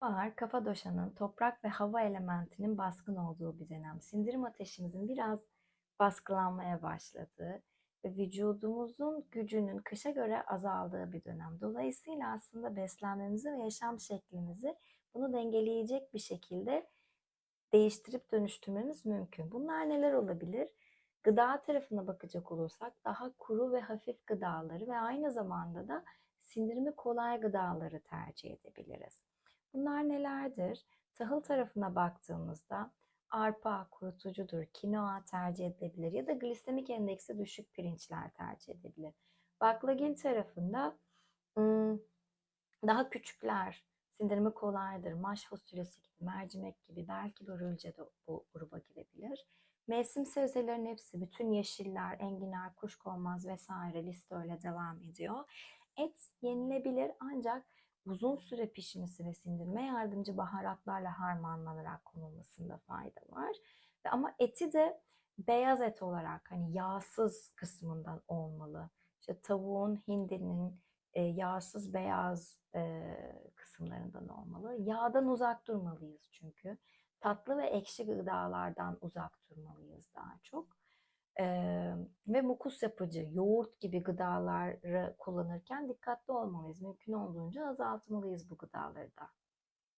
Bahar, kafa doşanın toprak ve hava elementinin baskın olduğu bir dönem. Sindirim ateşimizin biraz baskılanmaya başladığı ve vücudumuzun gücünün kışa göre azaldığı bir dönem. Dolayısıyla aslında beslenmemizi ve yaşam şeklimizi bunu dengeleyecek bir şekilde değiştirip dönüştürmemiz mümkün. Bunlar neler olabilir? Gıda tarafına bakacak olursak daha kuru ve hafif gıdaları ve aynı zamanda da sindirimi kolay gıdaları tercih edebiliriz. Bunlar nelerdir? Tahıl tarafına baktığımızda arpa kurutucudur, kinoa tercih edilebilir ya da glisemik endeksi düşük pirinçler tercih edilebilir. Baklagil tarafında daha küçükler, sindirimi kolaydır. Maş fasulyesi gibi, mercimek gibi, belki börülce de bu gruba girebilir. Mevsim sebzelerin hepsi, bütün yeşiller, enginar, kuşkonmaz vesaire liste öyle devam ediyor. Et yenilebilir ancak uzun süre pişmesi ve sindirime yardımcı baharatlarla harmanlanarak konulmasında fayda var. Ama eti de beyaz et olarak hani yağsız kısmından olmalı. İşte tavuğun, hindinin e, yağsız beyaz e, kısımlarından olmalı. Yağdan uzak durmalıyız çünkü. Tatlı ve ekşi gıdalardan uzak durmalıyız daha çok. Ee, ve mukus yapıcı, yoğurt gibi gıdaları kullanırken dikkatli olmalıyız. Mümkün olduğunca azaltmalıyız bu gıdaları da.